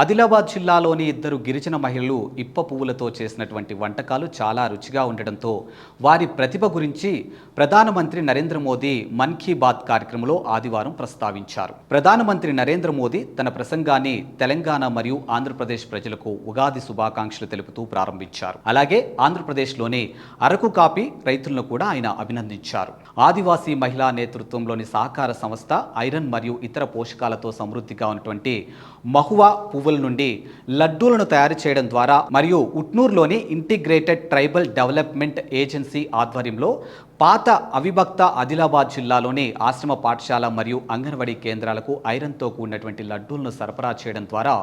ఆదిలాబాద్ జిల్లాలోని ఇద్దరు గిరిజన మహిళలు ఇప్ప పువ్వులతో చేసినటువంటి వంటకాలు చాలా రుచిగా ఉండడంతో వారి ప్రతిభ గురించి ప్రధానమంత్రి నరేంద్ర మోదీ మన్ కీ బాత్ కార్యక్రమంలో ఆదివారం ప్రస్తావించారు. ప్రధానమంత్రి నరేంద్ర మోదీ తన ప్రసంగాన్ని తెలంగాణ మరియు ఆంధ్రప్రదేశ్ ప్రజలకు ఉగాది శుభాకాంక్షలు తెలుపుతూ ప్రారంభించారు. అలాగే ఆంధ్రప్రదేశ్లోని అరకు కాపీ రైతులను కూడా ఆయన అభినందించారు. ఆదివాసీ మహిళా నేతృత్వంలోని సహకార సంస్థ ఐరన్ మరియు ఇతర పోషకాలతో సమృద్ధిగా ఉన్నటువంటి మహువా పువ్వుల నుండి లడ్డూలను తయారు చేయడం ద్వారా మరియు ఉట్నూరులోని ఇంటిగ్రేటెడ్ ట్రైబల్ డెవలప్మెంట్ ఏజెన్సీ ఆధ్వర్యంలో పాత అవిభక్త ఆదిలాబాద్ జిల్లాలోని ఆశ్రమ పాఠశాల మరియు అంగన్వాడీ కేంద్రాలకు ఐరన్తో కూడినటువంటి లడ్డూలను సరఫరా చేయడం ద్వారా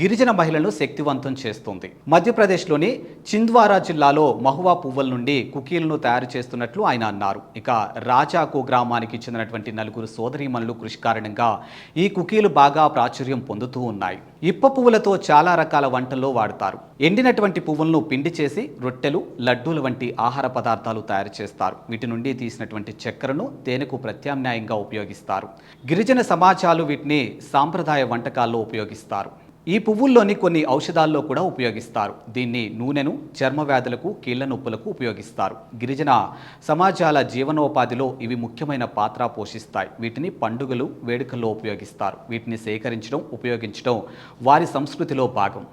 గిరిజన మహిళలను శక్తివంతం చేస్తుంది. మధ్యప్రదేశ్లోని చింద్వారా జిల్లాలో మహువా పువ్వుల నుండి కుకీలను తయారు చేస్తున్నట్లు ఆయన అన్నారు. ఇక రాజాకు గ్రామానికి చెందినటువంటి నలుగురు సోదరీమణులు కృషి కారణంగా ఈ కుకీలు బాగా ప్రాచుర్యం పొందుతూ ఉన్నాయి. ఇప్ప పువ్వులతో చాలా రకాల వంటల్లో వాడతారు. ఎండినటువంటి పువ్వులను పిండి చేసి రొట్టెలు లడ్డూల వంటి ఆహార పదార్థాలు తయారు చేస్తారు. వీటి నుండి తీసినటువంటి చక్కెరను తేనెకు ప్రత్యామ్నాయంగా ఉపయోగిస్తారు. గిరిజన సమాజాలు వీటిని సాంప్రదాయ వంటకాల్లో ఉపయోగిస్తారు. ఈ పువ్వుల్లోని కొన్ని ఔషధాల్లో కూడా ఉపయోగిస్తారు. దీన్ని నూనెను చర్మ వ్యాధులకు కీళ్ళ నొప్పులకు ఉపయోగిస్తారు. గిరిజన సమాజాల జీవనోపాధిలో ఇవి ముఖ్యమైన పాత్ర పోషిస్తాయి. వీటిని పండుగలు వేడుకల్లో ఉపయోగిస్తారు. వీటిని సేకరించడం ఉపయోగించడం వారి సంస్కృతిలో భాగం.